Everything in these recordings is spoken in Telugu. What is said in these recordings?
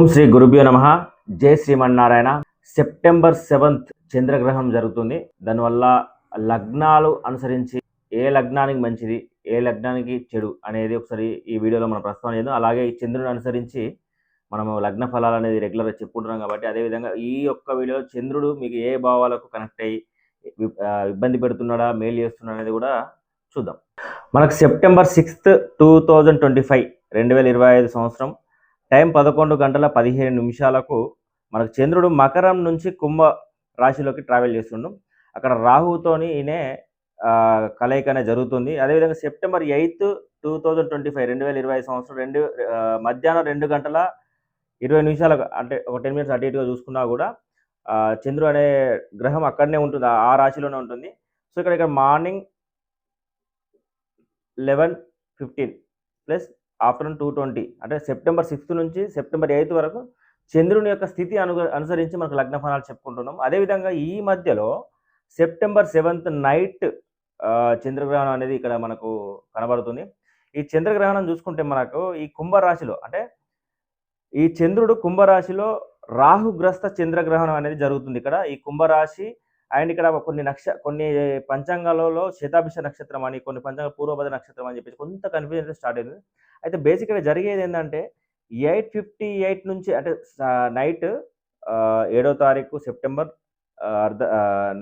ఓం శ్రీ గురుభ్యో నమ. జై శ్రీమన్నారాయణ. సెప్టెంబర్ సెవెంత్ చంద్రగ్రహణం జరుగుతుంది. దానివల్ల లగ్నాలు అనుసరించి ఏ లగ్నానికి మంచిది ఏ లగ్నానికి చెడు అనేది ఒకసారి ఈ వీడియోలో మనం ప్రస్తావన చేద్దాం. అలాగే ఈ చంద్రుని అనుసరించి మనము లగ్న ఫలాలు అనేది రెగ్యులర్గా చెప్పుకుంటున్నాం కాబట్టి అదేవిధంగా ఈ యొక్క వీడియోలో చంద్రుడు మీకు ఏ భావాలకు కనెక్ట్ అయ్యి ఇబ్బంది పెడుతున్నాడా మేలు చేస్తున్నాడా అనేది కూడా చూద్దాం. మనకు September sixth two thousand twenty five రెండు వేల ఇరవై ఐదు సంవత్సరం టైం పదకొండు గంటల పదిహేను నిమిషాలకు మనకు చంద్రుడు మకరం నుంచి కుంభ రాశిలోకి ట్రావెల్ చేస్తుండు. అక్కడ రాహుతోని ఈయనే కలయిక అనేది జరుగుతుంది. అదేవిధంగా September eighth two thousand twenty five రెండు వేల ఇరవై సంవత్సరం రెండు మధ్యాహ్నం రెండు గంటల ఇరవై నిమిషాలకు అంటే ఒక టెన్ మినిట్స్ అటు ఇటుగా చూసుకున్నా కూడా చంద్రుడు అనే గ్రహం అక్కడనే ఉంటుంది ఆ రాశిలోనే ఉంటుంది. సో ఇక్కడ ఇక్కడ morning eleven fifteen plus afternoon two twenty అంటే సెప్టెంబర్ సిక్స్త్ నుంచి సెప్టెంబర్ ఎయిత్ వరకు చంద్రుని యొక్క స్థితి అను అనుసరించి మనకు లగ్న ఫలాలు చెప్పుకుంటున్నాం. అదేవిధంగా ఈ మధ్యలో సెప్టెంబర్ సెవెంత్ నైట్ చంద్రగ్రహణం అనేది ఇక్కడ మనకు కనబడుతుంది. ఈ చంద్రగ్రహణం చూసుకుంటే మనకు ఈ కుంభరాశిలో అంటే ఈ చంద్రుడు కుంభరాశిలో రాహుగ్రస్త చంద్రగ్రహణం అనేది జరుగుతుంది ఇక్కడ. ఈ కుంభరాశి అండ్ ఇక్కడ కొన్ని నక్ష కొన్ని పంచాంగాలలో శతాభిష నక్షత్రం అని కొన్ని పంచాంగ పూర్వభద్ర నక్షత్రం అని చెప్పేసి కొంత కన్ఫ్యూజన్ స్టార్ట్ అయింది. అయితే బేసిక్గా జరిగేది ఏంటంటే ఎయిట్ ఫిఫ్టీ ఎయిట్ నుంచి అంటే నైట్ ఏడో తారీఖు సెప్టెంబర్ అర్ధ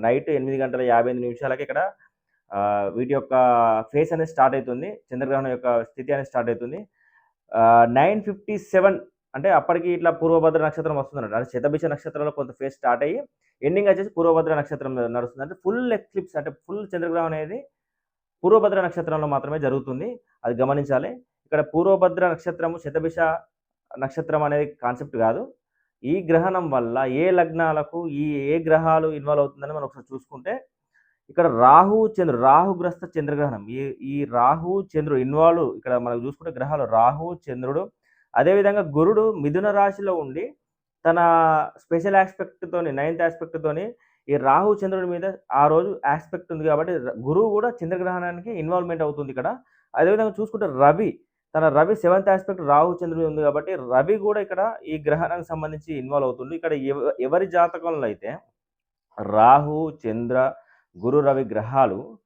నైట్ ఎనిమిది గంటల యాభై ఎనిమిది నిమిషాలకి ఇక్కడ వీటి యొక్క ఫేస్ అనేది స్టార్ట్ అవుతుంది. చంద్రగ్రహణం యొక్క స్థితి అనేది స్టార్ట్ అవుతుంది. నైన్ ఫిఫ్టీ సెవెన్ అంటే అప్పటికి ఇట్లా పూర్వభద్ర నక్షత్రం వస్తుంది అంటే శతభిష నక్షత్రంలో కొంత ఫేస్ స్టార్ట్ అయ్యి ఎండింగ్ వచ్చేసి పూర్వభద్ర నక్షత్రం నడుస్తుంది అంటే ఫుల్ ఎక్లిప్స్ అంటే ఫుల్ చంద్రగ్రహణం అనేది పూర్వభద్ర నక్షత్రంలో మాత్రమే జరుగుతుంది. అది గమనించాలి. ఇక్కడ పూర్వభద్ర నక్షత్రము శతభిష నక్షత్రం అనేది కాన్సెప్ట్ కాదు. ఈ గ్రహణం వల్ల ఏ లగ్నాలకు ఈ ఏ గ్రహాలు ఇన్వాల్వ్ అవుతుందని మనం ఒకసారి చూసుకుంటే ఇక్కడ రాహు చంద్రు రాహుగ్రస్త చంద్రగ్రహణం. ఈ ఈ రాహు చంద్రుడు ఇన్వాల్వ్ ఇక్కడ మనం చూసుకుంటే గ్రహాలు రాహు చంద్రుడు అదేవిధంగా గురుడు మిథున రాశిలో ఉండి తన స్పెషల్ ఆస్పెక్ట్తోని నైన్త్ ఆస్పెక్ట్తోని ఈ రాహు చంద్రుడి మీద ఆ రోజు ఆస్పెక్ట్ ఉంది కాబట్టి గురువు కూడా చంద్రగ్రహణానికి ఇన్వాల్వ్మెంట్ అవుతుంది ఇక్కడ. అదేవిధంగా చూసుకుంటే రవి తన రవి సెవెంత్ ఆస్పెక్ట్ రాహు చంద్రుడి ఉంది కాబట్టి రవి కూడా ఇక్కడ ఈ గ్రహణానికి సంబంధించి ఇన్వాల్వ్ అవుతుంది. ఇక్కడ ఎవ- ఎవరి జాతకంలో అయితే రాహు చంద్ర గురు రవి గ్రహాలు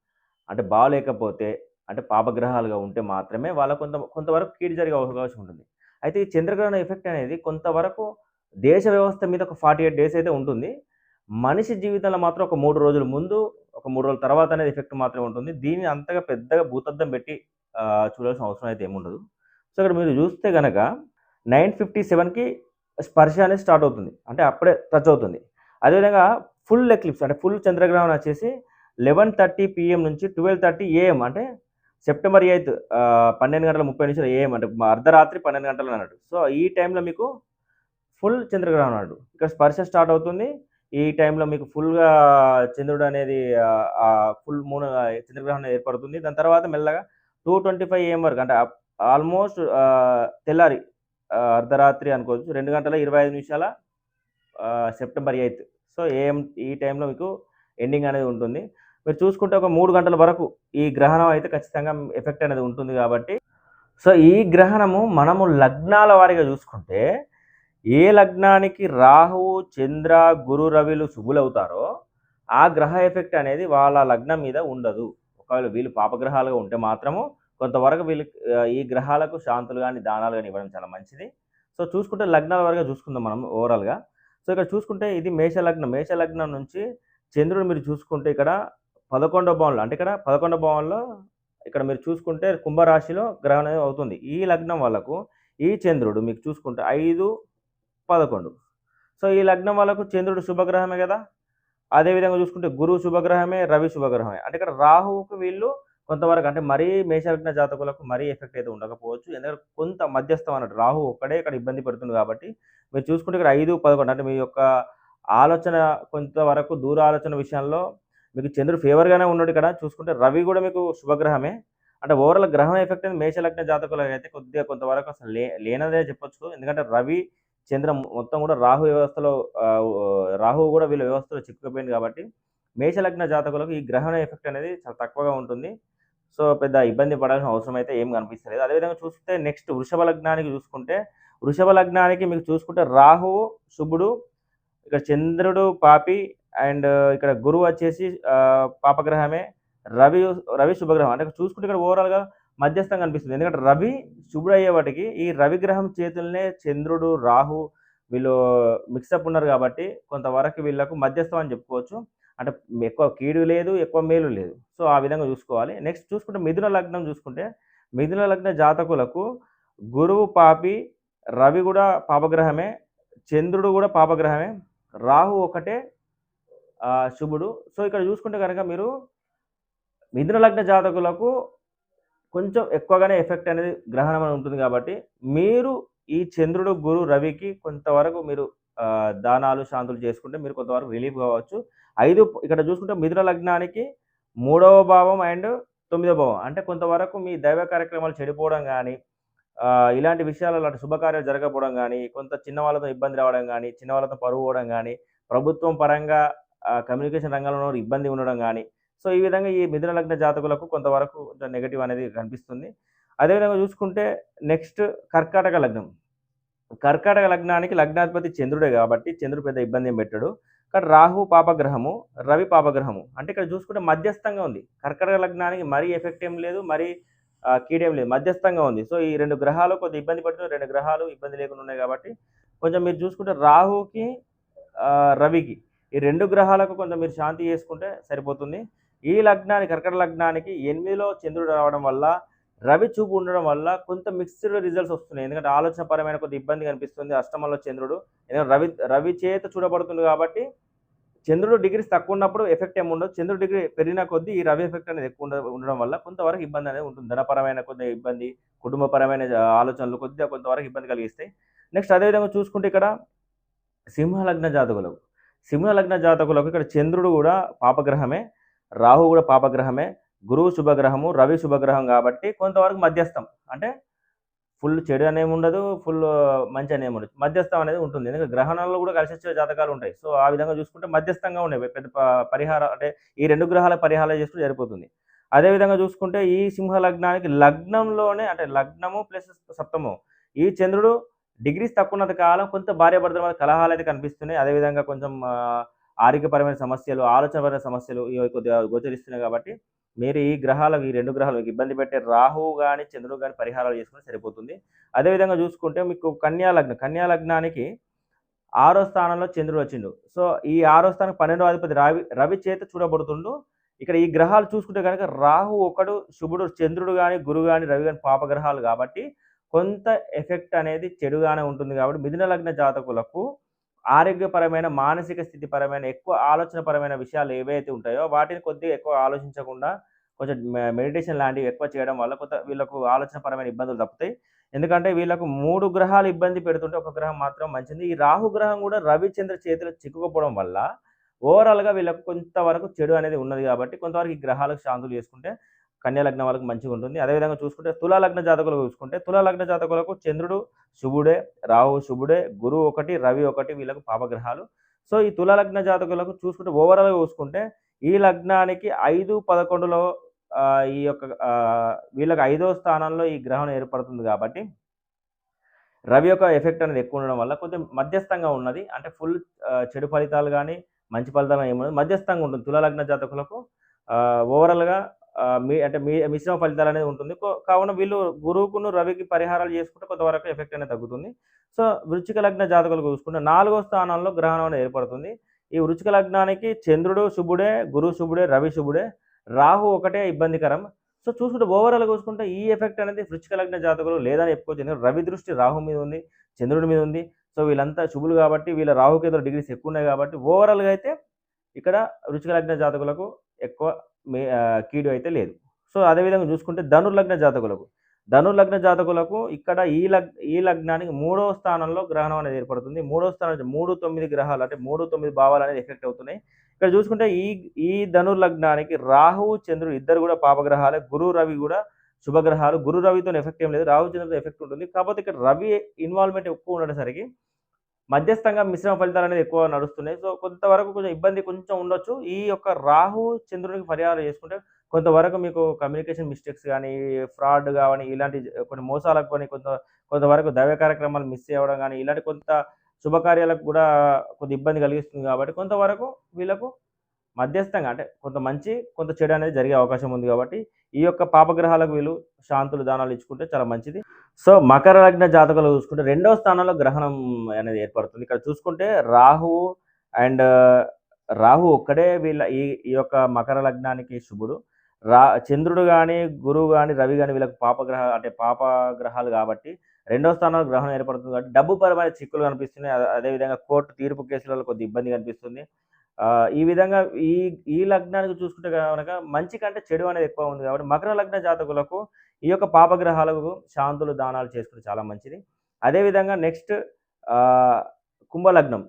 అంటే బాగలేకపోతే అంటే పాపగ్రహాలుగా ఉంటే మాత్రమే వాళ్ళ కొంత కొంతవరకు కీడు జరిగే అవకాశం ఉంటుంది. అయితే ఈ చంద్రగ్రహణ ఎఫెక్ట్ అనేది కొంతవరకు దేశ వ్యవస్థ మీద ఒక ఫార్టీ ఎయిట్ డేస్ అయితే ఉంటుంది. మనిషి జీవితంలో మాత్రం ఒక మూడు రోజుల ముందు ఒక మూడు రోజుల తర్వాత అనేది ఎఫెక్ట్ మాత్రమే ఉంటుంది. దీన్ని అంతగా పెద్దగా భూతద్దం పెట్టి చూడాల్సిన అవసరం అయితే ఏముండదు. సో ఇక్కడ మీరు చూస్తే కనుక నైన్ ఫిఫ్టీ సెవెన్కి స్పర్శ అనేది స్టార్ట్ అవుతుంది. అంటే అప్పుడే టచ్ అవుతుంది. అదేవిధంగా ఫుల్ ఎక్లిప్స్ అంటే ఫుల్ చంద్రగ్రహణం వచ్చేసి లెవెన్ థర్టీ పిఎం నుంచి ట్వెల్వ్ థర్టీ ఏఎం అంటే సెప్టెంబర్ ఎయిత్ పన్నెండు గంటల ముప్పై నిమిషాలు ఏఎం అంటే మా అర్ధరాత్రి పన్నెండు గంటలు అన్నట్టు సో ఈ టైంలో మీకు ఫుల్ చంద్రగ్రహణం అన్నట్టు ఇక్కడ స్పర్శ స్టార్ట్ అవుతుంది. ఈ టైంలో మీకు ఫుల్గా చంద్రుడు అనేది ఫుల్ మూన్ చంద్రగ్రహణం ఏర్పడుతుంది. దాని తర్వాత మెల్లగా టూ ట్వంటీ ఫైవ్ ఏఎం వరకు అంటే ఆల్మోస్ట్ తెల్లారి అర్ధరాత్రి అనుకోవచ్చు. రెండు గంటల ఇరవై ఐదు నిమిషాల సెప్టెంబర్ ఎయిత్ సో ఏఎం ఈ టైంలో మీకు ఎండింగ్ అనేది ఉంటుంది. మీరు చూసుకుంటే ఒక మూడు గంటల వరకు ఈ గ్రహణం అయితే ఖచ్చితంగా ఎఫెక్ట్ అనేది ఉంటుంది కాబట్టి. సో ఈ గ్రహణము మనము లగ్నాల వారిగా చూసుకుంటే ఏ లగ్నానికి రాహువు చంద్ర గురు రవిలు శుభులవుతారో ఆ గ్రహ ఎఫెక్ట్ అనేది వాళ్ళ లగ్నం మీద ఉండదు. ఒకవేళ వీళ్ళు పాపగ్రహాలుగా ఉంటే మాత్రము కొంతవరకు వీళ్ళు ఈ గ్రహాలకు శాంతులు కానీ దానాలు కానీ ఇవ్వడం చాలా మంచిది. సో చూసుకుంటే లగ్నాల వరకు చూసుకుందాం మనం ఓవరాల్గా సో ఇక్కడ చూసుకుంటే ఇది మేష లగ్నం మేష లగ్నం నుంచి చంద్రుడు మీరు చూసుకుంటే ఇక్కడ పదకొండో భావంలో అంటే ఇక్కడ పదకొండో భావంలో ఇక్కడ మీరు చూసుకుంటే కుంభరాశిలో గ్రహణం అవుతుంది. ఈ లగ్నం వాళ్ళకు ఈ చంద్రుడు మీకు చూసుకుంటే ఐదు పదకొండు. సో ఈ లగ్నం వాళ్ళకు చంద్రుడు శుభగ్రహమే కదా? అదేవిధంగా చూసుకుంటే గురువు శుభగ్రహమే రవి శుభగ్రహమే. అంటే ఇక్కడ రాహువుకు వీళ్ళు కొంతవరకు అంటే మరీ మేషలగ్న జాతకులకు మరీ ఎఫెక్ట్ అయితే ఉండకపోవచ్చు. ఎందుకంటే కొంత మధ్యస్థం అన్నట్టు రాహు ఒక్కడే ఇక్కడ ఇబ్బంది పడుతుంది కాబట్టి మీరు చూసుకుంటే ఇక్కడ ఐదు పదకొండు అంటే మీ యొక్క ఆలోచన కొంతవరకు దూర ఆలోచన విషయంలో మీకు చంద్రుడు ఫేవర్గానే ఉన్నాడు ఇక్కడ. చూసుకుంటే రవి కూడా మీకు శుభగ్రహమే. అంటే ఓవరాల్ గ్రహం ఎఫెక్ట్ అనేది మేషలగ్న జాతకులకు అయితే కొద్దిగా కొంతవరకు అసలు లే లేనదే చెప్పొచ్చు. ఎందుకంటే రవి చంద్ర మొత్తం కూడా రాహు వ్యవస్థలో రాహు కూడా వీళ్ళ వ్యవస్థలో చిక్కుకుపోయింది కాబట్టి మేషలగ్న జాతకులకు ఈ గ్రహణ ఎఫెక్ట్ అనేది చాలా తక్కువగా ఉంటుంది. సో పెద్ద ఇబ్బంది పడాల్సిన అవసరం అయితే ఏం కనిపిస్తలేదు. అదేవిధంగా చూస్తే నెక్స్ట్ వృషభ లగ్నానికి చూసుకుంటే వృషభ లగ్నానికి మీకు చూసుకుంటే రాహువు శుభుడు ఇక్కడ చంద్రుడు పాపి అండ్ ఇక్కడ గురువు వచ్చేసి పాపగ్రహమే రవి రవి శుభగ్రహం. అంటే చూసుకుంటే ఇక్కడ ఓవరాల్గా మధ్యస్థం కనిపిస్తుంది. ఎందుకంటే రవి శుభుడు అయ్యేవాటికి ఈ రవి గ్రహం చేతులనే చంద్రుడు రాహు వీళ్ళు మిక్సప్ ఉన్నారు కాబట్టి కొంతవరకు వీళ్ళకు మధ్యస్థం అని చెప్పుకోవచ్చు. అంటే ఎక్కువ కీడు లేదు ఎక్కువ మేలు లేదు. సో ఆ విధంగా చూసుకోవాలి. నెక్స్ట్ చూసుకుంటే మిథున లగ్నం చూసుకుంటే మిథున లగ్న జాతకులకు గురువు పాపి రవి కూడా పాపగ్రహమే చంద్రుడు కూడా పాపగ్రహమే రాహు ఒకటే శుభుడు. సో ఇక్కడ చూసుకుంటే కనుక మీరు మిథున లగ్న జాతకులకు కొంచెం ఎక్కువగానే ఎఫెక్ట్ అనేది గ్రహణం అని ఉంటుంది కాబట్టి మీరు ఈ చంద్రుడు గురు రవికి కొంతవరకు మీరు దానాలు శాంతులు చేసుకుంటే మీరు కొంతవరకు రిలీఫ్ కావచ్చు. ఐదు ఇక్కడ చూసుకుంటే మిథున లగ్నానికి మూడవ భావం అండ్ తొమ్మిదవ భావం. అంటే కొంతవరకు మీ దైవ కార్యక్రమాలు చెడిపోవడం కానీ ఇలాంటి విషయాలు అలాంటి శుభకార్యాలు జరగకపోవడం కానీ కొంత చిన్న వాళ్ళతో ఇబ్బంది రావడం కానీ చిన్న వాళ్ళతో పరువు పోవడం కానీ ప్రభుత్వం పరంగా కమ్యూనికేషన్ రంగంలో ఇబ్బంది ఉండడం కానీ సో ఈ విధంగా ఈ మిథున లగ్న జాతకులకు కొంతవరకు కొంచెం నెగటివ్ అనేది కనిపిస్తుంది. అదేవిధంగా చూసుకుంటే నెక్స్ట్ కర్కాటక లగ్నం. కర్కాటక లగ్నానికి లగ్నాధిపతి చంద్రుడే కాబట్టి చంద్రుడు పెద్ద ఇబ్బంది ఏం పెట్టాడు. కానీ రాహు పాపగ్రహము రవి పాపగ్రహము అంటే ఇక్కడ చూసుకుంటే మధ్యస్థంగా ఉంది. కర్కాటక లగ్నానికి మరీ ఎఫెక్ట్ ఏం లేదు మరీ కీడేం లేదు మధ్యస్థంగా ఉంది. సో ఈ రెండు గ్రహాలు కొద్దిగా ఇబ్బంది పడుతుంది రెండు గ్రహాలు ఇబ్బంది లేకుండా ఉన్నాయి కాబట్టి కొంచెం మీరు చూసుకుంటే రాహుకి రవికి ఈ రెండు గ్రహాలకు కొంచెం మీరు శాంతి చేసుకుంటే సరిపోతుంది. ఈ లగ్నానికి కర్కట లగ్నానికి ఎనిమిదిలో చంద్రుడు రావడం వల్ల రవి చూపు ఉండడం వల్ల కొంత మిక్స్డ్ రిజల్ట్స్ వస్తున్నాయి. ఎందుకంటే ఆలోచన పరమైన కొంత ఇబ్బంది కనిపిస్తుంది అష్టమంలో చంద్రుడు. ఎందుకంటే రవి రవి చేత చూడబడుతుంది కాబట్టి చంద్రుడు డిగ్రీస్ తక్కువ ఉన్నప్పుడు ఎఫెక్ట్ ఏమి ఉండదు. చంద్రుడు డిగ్రీ పెరిగిన కొద్దీ ఈ రవి ఎఫెక్ట్ అనేది ఎక్కువ ఉండడం వల్ల కొంతవరకు ఇబ్బంది అనేది ఉంటుంది. ధనపరమైన కొద్దిగా ఇబ్బంది కుటుంబపరమైన ఆలోచనలు కొద్దిగా కొంతవరకు ఇబ్బంది కలిగిస్తాయి. నెక్స్ట్ అదేవిధంగా చూసుకుంటే ఇక్కడ సింహలగ్న జాతకులకు సింహలగ్న జాతకులకు ఇక్కడ చంద్రుడు కూడా పాపగ్రహమే రాహు కూడా పాపగ్రహమే గురువు శుభగ్రహము రవి శుభగ్రహం కాబట్టి కొంతవరకు మధ్యస్థం. అంటే ఫుల్ చెడు అనేమి ఉండదు ఫుల్ మంచి అనేమి ఉండదు. మధ్యస్థం అనేది ఉంటుంది. ఎందుకంటే గ్రహణాల్లో కూడా కలిసి వచ్చే జాతకాలు ఉంటాయి. సో ఆ విధంగా చూసుకుంటే మధ్యస్థంగా ఉన్నాయి పెద్ద పరిహారం అంటే ఈ రెండు గ్రహాల పరిహారాలు చేసుకుంటే సరిపోతుంది. అదేవిధంగా చూసుకుంటే ఈ సింహ లగ్నానికి లగ్నంలోనే అంటే లగ్నము ప్లస్ సప్తము. ఈ చంద్రుడు డిగ్రీస్ తక్కువ ఉన్నంత కాలం కొంత భార్యాభర్తల మధ్య కలహాలు అయితే కనిపిస్తున్నాయి. అదేవిధంగా కొంచెం ఆరోగ్యపరమైన సమస్యలు ఆలోచనపరమైన సమస్యలు ఇవి కొద్దిగా గోచరిస్తున్నాయి కాబట్టి మీరు ఈ గ్రహాలకు ఈ రెండు గ్రహాలు మీకు ఇబ్బంది పెట్టే రాహువు కానీ చంద్రుడు కానీ పరిహారాలు చేసుకుని సరిపోతుంది. అదేవిధంగా చూసుకుంటే మీకు కన్యా లగ్నం కన్యా లగ్నానికి ఆరో స్థానంలో చంద్రుడు వచ్చిండు. సో ఈ ఆరో స్థానం పన్నెండో అధిపతి రవి రవి చేత చూడబడుతుండు. ఇక్కడ ఈ గ్రహాలు చూసుకుంటే కనుక రాహు ఒకడు శుభుడు చంద్రుడు కానీ గురువు కానీ రవి కానీ పాపగ్రహాలు కాబట్టి కొంత ఎఫెక్ట్ అనేది చెడుగానే ఉంటుంది కాబట్టి మిథున లగ్న జాతకులకు ఆరోగ్యపరమైన మానసిక స్థితి పరమైన ఎక్కువ ఆలోచనపరమైన విషయాలు ఏవైతే ఉంటాయో వాటిని కొద్దిగా ఎక్కువ ఆలోచించకుండా కొంచెం మెడిటేషన్ లాంటివి ఎక్కువ చేయడం వల్ల కొంత వీళ్ళకు ఆలోచనపరమైన ఇబ్బందులు తప్పుతాయి. ఎందుకంటే వీళ్ళకు మూడు గ్రహాలు ఇబ్బంది పెడుతుంటే ఒక గ్రహం మాత్రం మంచిది. ఈ రాహు గ్రహం కూడా రవిచంద్ర చేతిలో చిక్కుకపోవడం వల్ల ఓవరాల్గా వీళ్ళకు కొంతవరకు చెడు అనేది ఉన్నది కాబట్టి కొంతవరకు ఈ గ్రహాలకు శాంతులు చేసుకుంటే కన్యా లగ్నం వాళ్ళకి మంచిగా ఉంటుంది. అదేవిధంగా చూసుకుంటే తులా లగ్న జాతకులకు చూసుకుంటే తులా లగ్న జాతకులకు చంద్రుడు శుభుడే రాహు శుభుడే గురువు ఒకటి రవి ఒకటి వీళ్ళకు పాపగ్రహాలు. సో ఈ తులా లగ్న జాతకులకు చూసుకుంటే ఓవరాల్గా చూసుకుంటే ఈ లగ్నానికి ఐదు పదకొండులో ఈ యొక్క వీళ్ళకి ఐదో స్థానంలో ఈ గ్రహం ఏర్పడుతుంది కాబట్టి రవి యొక్క ఎఫెక్ట్ అనేది ఎక్కువ ఉండడం వల్ల కొంచెం మధ్యస్థంగా ఉన్నది. అంటే ఫుల్ చెడు ఫలితాలు కానీ మంచి ఫలితాలు ఏమన్నది మధ్యస్థంగా ఉంటుంది తులా లగ్న జాతకులకు ఓవరాల్గా మీ అంటే మీ మిశ్రమ ఫలితాలు అనేది ఉంటుంది. కావున వీళ్ళు గురువుకును రవికి పరిహారాలు చేసుకుంటే కొంతవరకు ఎఫెక్ట్ అనేది తగ్గుతుంది. సో వృచ్చిక లగ్న జాతకులు చూసుకుంటే నాలుగో స్థానంలో గ్రహణం అనేది ఏర్పడుతుంది. ఈ వృచ్చిక లగ్నానికి చంద్రుడు శుభుడే గురు శుభుడే రవి శుభుడే రాహు ఒకటే ఇబ్బందికరం. సో చూసుకుంటే ఓవరాల్ చూసుకుంటే ఈ ఎఫెక్ట్ అనేది వృచ్చిక లగ్న జాతకులు లేదని చెప్పుకోవచ్చు. ఎందుకంటే రవి దృష్టి రాహు మీద ఉంది చంద్రుడి మీద ఉంది. సో వీళ్ళంతా శుభులు కాబట్టి వీళ్ళ రాహుకేతుల డిగ్రీస్ ఎక్కువ ఉన్నాయి కాబట్టి ఓవరాల్గా అయితే ఇక్కడ వృచ్చిక లగ్న జాతకులకు ఎక్కువ కీడు అయితే లేదు. సో అదేవిధంగా చూసుకుంటే ధనుర్లగ్న జాతకులకు. ధనుర్లగ్న జాతకులకు ఇక్కడ ఈ లగ్ ఈ లగ్నానికి మూడో స్థానంలో గ్రహణం అనేది ఏర్పడుతుంది. మూడో స్థానం మూడు తొమ్మిది గ్రహాలు అంటే మూడు తొమ్మిది భావాలు అనేది ఎఫెక్ట్ అవుతున్నాయి. ఇక్కడ చూసుకుంటే ఈ ఈ ధనుర్లగ్నానికి రాహువు చంద్రుడు ఇద్దరు కూడా పాపగ్రహాలే. గురు రవి కూడా శుభగ్రహాలు. గురు రవితో ఎఫెక్ట్ ఏం లేదు. రాహు చంద్రుడితో ఎఫెక్ట్ ఉంటుంది. కాకపోతే ఇక్కడ రవి ఇన్వాల్వ్మెంట్ ఎక్కువ ఉండేసరికి మధ్యస్థంగా మిశ్రమ ఫలితాలు అనేది ఎక్కువ నడుస్తున్నాయి. సో కొంతవరకు కొంచెం ఇబ్బంది కొంచెం ఉండొచ్చు. ఈ యొక్క రాహు చంద్రునికి పరిహారం చేసుకుంటే కొంతవరకు మీకు కమ్యూనికేషన్ మిస్టేక్స్ కానీ ఫ్రాడ్ కానీ ఇలాంటి కొన్ని మోసాలకు కానీ కొంత కొంతవరకు దైవ కార్యక్రమాలు మిస్ అవ్వడం కానీ ఇలాంటి కొంత శుభకార్యాలకు కూడా కొద్ది ఇబ్బంది కలిగిస్తుంది కాబట్టి కొంతవరకు వీళ్ళకు మధ్యస్థంగా అంటే కొంత మంచి కొంత చెడు అనేది జరిగే అవకాశం ఉంది కాబట్టి ఈ యొక్క పాపగ్రహాలకు వీళ్ళు శాంతులు దానాలు ఇచ్చుకుంటే చాలా మంచిది. సో మకర లగ్న జాతకాలు చూసుకుంటే రెండవ స్థానంలో గ్రహణం అనేది ఏర్పడుతుంది. ఇక్కడ చూసుకుంటే రాహువు అండ్ రాహు ఒక్కడే వీళ్ళ ఈ ఈ యొక్క మకర లగ్నానికి శుభుడు. రా చంద్రుడు కానీ గురువు కానీ రవి కానీ వీళ్ళకి పాపగ్రహ అంటే పాప గ్రహాలు కాబట్టి రెండో స్థానంలో గ్రహణం ఏర్పడుతుంది కాబట్టి డబ్బు పరమైన చిక్కులు కనిపిస్తున్నాయి. అదే- అదేవిధంగా కోర్టు తీర్పు కేసులలో కొద్ది ఇబ్బంది కనిపిస్తుంది. ఈ విధంగా ఈ ఈ లగ్నానికి చూసుకుంటే కనుక మంచి కంటే చెడు అనేది ఎక్కువ ఉంది కాబట్టి మకర లగ్న జాతకులకు ఈ యొక్క పాపగ్రహాలకు శాంతులు దానాలు చేసుకుంటే చాలా మంచిది. అదేవిధంగా నెక్స్ట్ కుంభలగ్నం.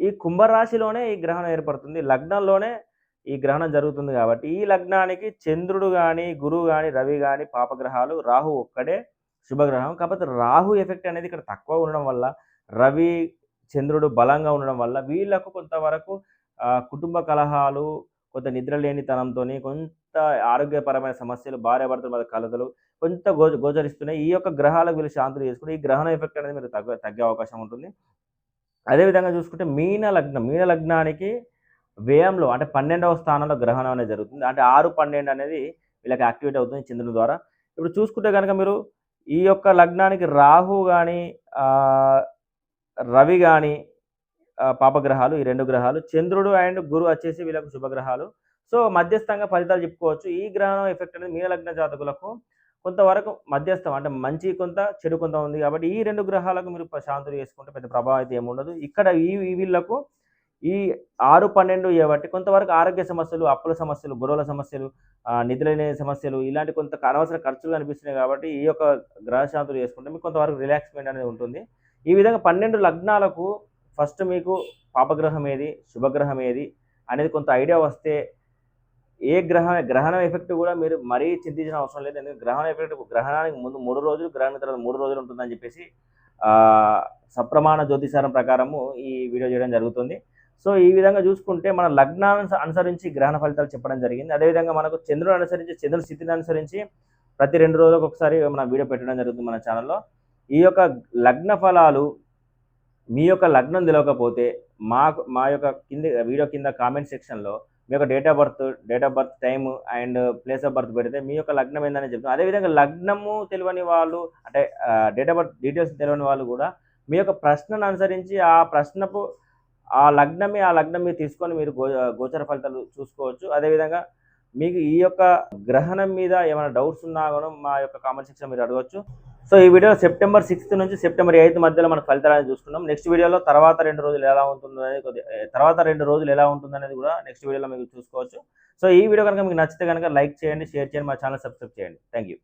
ఈ కుంభరాశిలోనే ఈ గ్రహణం ఏర్పడుతుంది. లగ్నంలోనే ఈ గ్రహణం జరుగుతుంది కాబట్టి ఈ లగ్నానికి చంద్రుడు కానీ గురువు కానీ రవి కానీ పాపగ్రహాలు రాహు ఒక్కడే శుభగ్రహం. కాకపోతే రాహు ఎఫెక్ట్ అనేది ఇక్కడ తక్కువ ఉండడం వల్ల రవి చంద్రుడు బలంగా ఉండడం వల్ల వీళ్ళకు కొంతవరకు కుటుంబ కలహాలు కొంత నిద్ర లేనితనంతో కొంత ఆరోగ్యపరమైన సమస్యలు భార్యాభర్తల మధ్య కలతలు కొంత గో గోచరిస్తున్నాయి. ఈ యొక్క గ్రహాలకు వీళ్ళు శాంతులు చేసుకుంటే ఈ గ్రహణ ఎఫెక్ట్ అనేది మీరు తగ్గ తగ్గే అవకాశం ఉంటుంది. అదేవిధంగా చూసుకుంటే మీన లగ్నం మీన లగ్నానికి వ్యయంలో అంటే పన్నెండవ స్థానంలో గ్రహణం అనేది జరుగుతుంది. అంటే ఆరు పన్నెండు అనేది వీళ్ళకి యాక్టివేట్ అవుతుంది చంద్రుని ద్వారా. ఇప్పుడు చూసుకుంటే కనుక మీరు ఈ యొక్క లగ్నానికి రాహు కానీ రవి కానీ పాపగ్రహాలు ఈ రెండు గ్రహాలు చంద్రుడు అండ్ గురు వచ్చేసి వీళ్ళకు శుభగ్రహాలు. సో మధ్యస్థంగా ఫలితాలు చెప్పుకోవచ్చు. ఈ గ్రహణం ఎఫెక్ట్ అనేది మీన లగ్న జాతకులకు కొంతవరకు మధ్యస్థం అంటే మంచి కొంత చెడు కొంత ఉంది. కాబట్టి ఈ రెండు గ్రహాలకు మీరు శాంతులు చేసుకుంటే పెద్ద ప్రభావం అయితే ఏముండదు. ఇక్కడ ఈ వీళ్ళకు ఈ ఆరు పన్నెండు కాబట్టి కొంతవరకు ఆరోగ్య సమస్యలు అప్పుల సమస్యలు గొడవల సమస్యలు నిధులైన సమస్యలు ఇలాంటి కొంత అనవసర ఖర్చులు కనిపిస్తున్నాయి కాబట్టి ఈ యొక్క గ్రహ శాంతులు చేసుకుంటే మీకు కొంతవరకు రిలాక్స్మెంట్ అనేది ఉంటుంది. ఈ విధంగా పన్నెండు లగ్నాలకు ఫస్ట్ మీకు పాపగ్రహం ఏది శుభగ్రహం ఏది అనేది కొంత ఐడియా వస్తే ఏ గ్రహ గ్రహణం ఎఫెక్ట్ కూడా మీరు మరీ చింతించిన అవసరం లేదు. ఎందుకంటే గ్రహణ ఎఫెక్ట్ గ్రహణానికి ముందు మూడు రోజులు గ్రహణం తర్వాత మూడు రోజులు ఉంటుందని చెప్పేసి సప్రమాణ జ్యోతిషారం ప్రకారము ఈ వీడియో చేయడం జరుగుతుంది. సో ఈ విధంగా చూసుకుంటే మన లగ్నాన్ని అనుసరించి గ్రహణ ఫలితాలు చెప్పడం జరిగింది. అదేవిధంగా మనకు చంద్రుడు అనుసరించి చంద్రుడి స్థితిని అనుసరించి ప్రతి రెండు రోజులకు ఒకసారి మన వీడియో పెట్టడం జరుగుతుంది మన ఛానల్లో. ఈ యొక్క లగ్న ఫలాలు మీ యొక్క లగ్నం తెలియకపోతే మా మా యొక్క కింద వీడియో కింద కామెంట్ సెక్షన్లో మీ యొక్క date of birth date of birth time and place of birth పెడితే మీ యొక్క లగ్నం ఏందని చెప్తాం. అదేవిధంగా లగ్నము తెలియని వాళ్ళు అంటే డేట్ ఆఫ్ బర్త్ డీటెయిల్స్ తెలియని వాళ్ళు కూడా మీ యొక్క ప్రశ్నను అనుసరించి ఆ ప్రశ్నకు ఆ లగ్నమే ఆ లగ్నం మీరు తీసుకొని మీరు గో గోచర ఫలితాలు చూసుకోవచ్చు. అదేవిధంగా మీకు ఈ యొక్క గ్రహణం మీద ఏమైనా డౌట్స్ ఉన్నా కూడా మా యొక్క కామెంట్ సెక్షన్ మీరు అడగవచ్చు సో ఈ వీడియో సెప్టెంబర్ సిక్స్త్ నుంచి సెప్టెంబర్ ఎయిత్ మధ్యలో మన ఫలితాలను చూసుకున్నాం నెక్స్ట్ వీడియోలో తర్వాత రెండు రోజులు ఎలా ఉంటుందనేది కొద్ది తర్వాత రెండు రోజులు ఎలా ఉంటుందనేది కూడా నెక్స్ట్ వీడియోలో మీకు చూసుకోవచ్చు. సో ఈ వీడియో కనుక మీకు నచ్చితే కనుక లైక్ చేయండి షేర్ చేయండి మా ఛానల్ సబ్స్క్రైబ్ చేయండి. Thank you